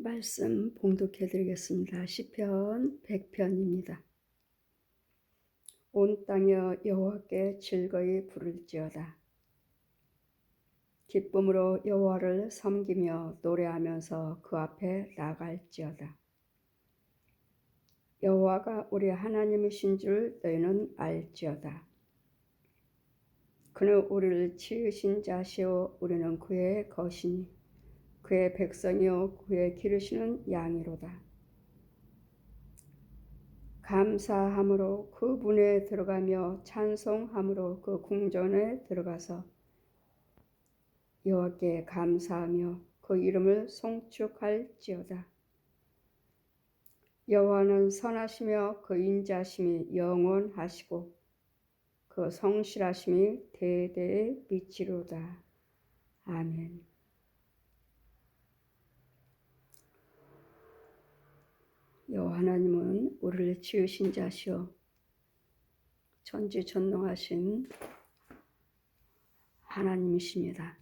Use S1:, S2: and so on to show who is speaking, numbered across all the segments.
S1: 말씀 봉독해 드리겠습니다. 시편 100편입니다. 온 땅여 여호와께 즐거이 부를지어다. 기쁨으로 여호와를 섬기며 노래하면서 그 앞에 나갈지어다. 여호와가 우리 하나님이신 줄 너희는 알지어다. 그는 우리를 지으신 자시오 우리는 그의 것이니 그의 백성이요 그의 기르시는 양이로다. 감사함으로 그 문에 들어가며 찬송함으로 그 궁전에 들어가서 여호와께 감사하며 그 이름을 송축할지어다. 여호와는 선하시며 그 인자심이 영원하시고 그 성실하심이 대대에 미치로다. 아멘. 여호와 하나님은 우리를 지으신 자시오 전지 전능하신 하나님이십니다.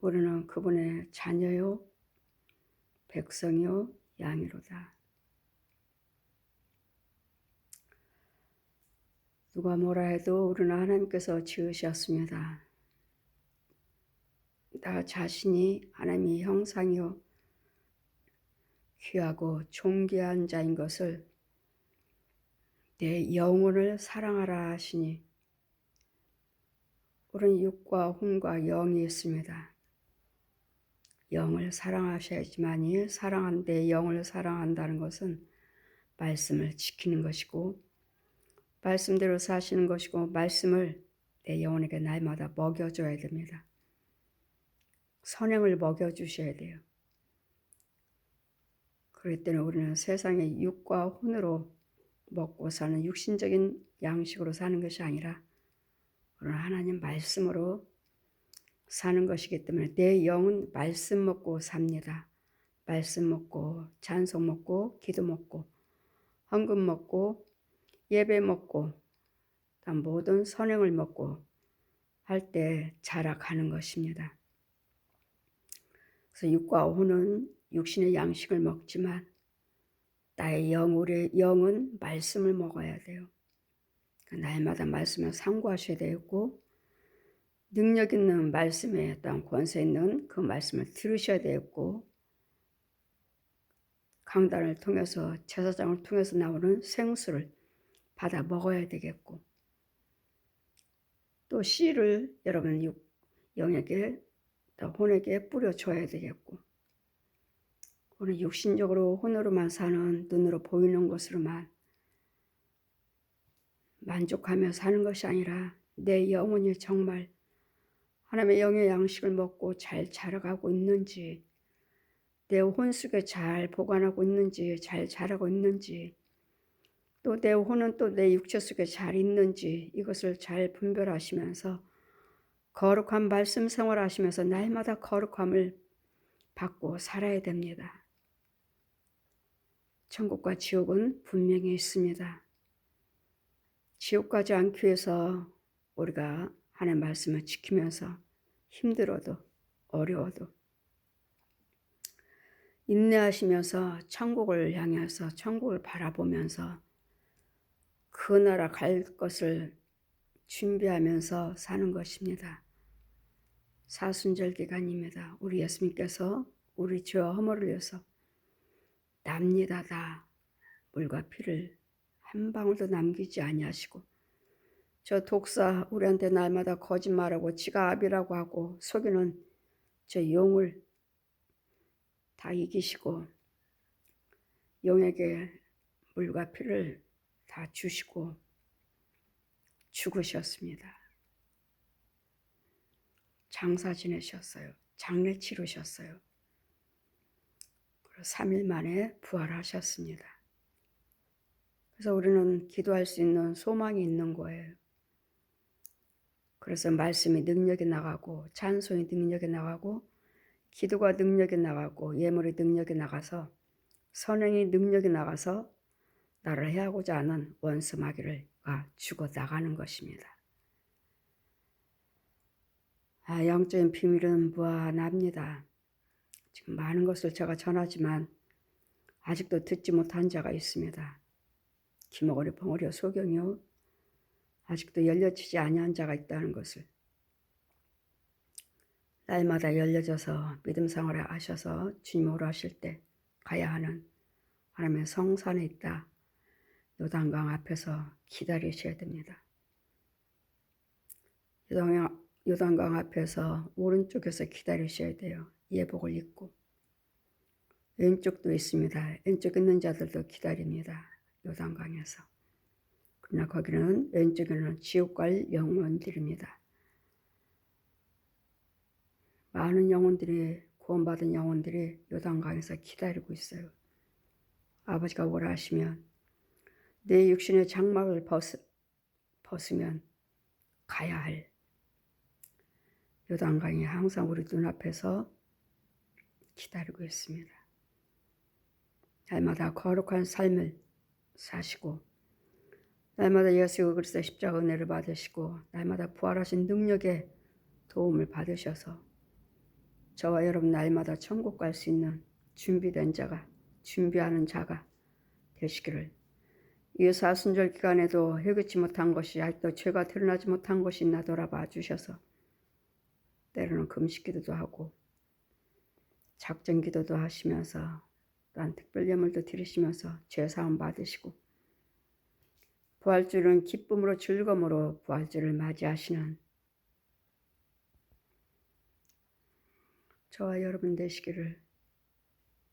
S1: 우리는 그분의 자녀요, 백성이요, 양이로다. 누가 뭐라 해도 우리는 하나님께서 지으셨습니다. 나 자신이 하나님의 형상이요 귀하고 존귀한 자인 것을 내 영혼을 사랑하라 하시니 우리는 육과 혼과 영이 있습니다. 영을 사랑하셔야지만이 사랑한데 영을 사랑한다는 것은 말씀을 지키는 것이고 말씀대로 사시는 것이고 말씀을 내 영혼에게 날마다 먹여줘야 됩니다. 선행을 먹여주셔야 돼요. 그럴 때는 우리는 세상의 육과 혼으로 먹고 사는 육신적인 양식으로 사는 것이 아니라 우리는 하나님 말씀으로 사는 것이기 때문에 내 영은 말씀 먹고 삽니다. 말씀 먹고 찬송 먹고 기도 먹고 헌금 먹고 예배 먹고 모든 선행을 먹고 할 때 자라가는 것입니다. 그래서 육과 혼은 육신의 양식을 먹지만 나의 영, 우리 영은 말씀을 먹어야 돼요. 날마다 말씀을 상고하셔야 되고 능력 있는 말씀에 어떤 권세 있는 그 말씀을 들으셔야 되고 강단을 통해서 제사장을 통해서 나오는 생수를 받아 먹어야 되겠고 또 씨를 여러분 육, 영에게 혼에게 뿌려줘야 되겠고 우리 육신적으로 혼으로만 사는 눈으로 보이는 것으로만 만족하며 사는 것이 아니라 내 영혼이 정말 하나님의 영의 양식을 먹고 잘 자라가고 있는지 내혼 속에 잘 보관하고 있는지 잘 자라고 있는지 또 내 혼은 또 내 육체 속에 잘 있는지 이것을 잘 분별하시면서 거룩한 말씀 생활하시면서 날마다 거룩함을 받고 살아야 됩니다. 천국과 지옥은 분명히 있습니다. 지옥 가지 않기 위해서 우리가 하나님 말씀을 지키면서 힘들어도 어려워도 인내하시면서 천국을 향해서 천국을 바라보면서 그 나라 갈 것을 준비하면서 사는 것입니다. 사순절 기간입니다. 우리 예수님께서 우리 죄와 허물을 위해서 납니다 다 물과 피를 한 방울도 남기지 아니하시고 저 독사 우리한테 날마다 거짓말하고 지가 압이라고 하고 속이는 저 용을 다 이기시고 용에게 물과 피를 다 주시고 죽으셨습니다. 장사 지내셨어요. 장례 치르셨어요. 그리고 3일 만에 부활하셨습니다. 그래서 우리는 기도할 수 있는 소망이 있는 거예요. 그래서 말씀이 능력이 나가고 찬송이 능력이 나가고 기도가 능력이 나가고 예물이 능력이 나가서 선행이 능력이 나가서 나를 해하고자 하는 원수 마귀를 죽어 나가는 것입니다. 아, 영적인 비밀은 무한합니다. 지금 많은 것을 제가 전하지만 아직도 듣지 못한 자가 있습니다. 기머거리 벙어리와 소경이요. 아직도 열려지지 아니한 자가 있다는 것을 날마다 열려져서 믿음 생활을 하셔서 주님 오라 하실 때 가야 하는 하나님의 성산에 있다. 요단강 앞에서 기다리셔야 됩니다. 요단강, 요단강 앞에서 오른쪽에서 기다리셔야 돼요. 예복을 입고. 왼쪽도 있습니다. 왼쪽 있는 자들도 기다립니다. 요단강에서. 그러나 거기는 왼쪽에는 지옥 갈 영혼들입니다. 많은 영혼들이 구원받은 영혼들이 요단강에서 기다리고 있어요. 아버지가 뭐라 하시면 내 육신의 장막을 벗, 벗으면 가야 할 요단강이 항상 우리 눈앞에서 기다리고 있습니다. 날마다 거룩한 삶을 사시고 날마다 예수 그리스도 십자가 은혜를 받으시고 날마다 부활하신 능력의 도움을 받으셔서 저와 여러분 날마다 천국 갈 수 있는 준비된 자가 준비하는 자가 되시기를 이 사순절 기간에도 회개치 못한 것이 아직도 죄가 드러나지 못한 것이 있나 돌아봐 주셔서 때로는 금식기도도 하고 작전기도도 하시면서 또한 특별 예물도 드리시면서 죄 사함 받으시고 부활주는 기쁨으로 즐거움으로 부활주를 맞이하시는 저와 여러분 되시기를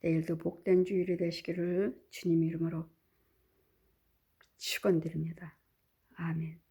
S1: 내일도 복된 주일이 되시기를 주님 이름으로 축원드립니다. 아멘.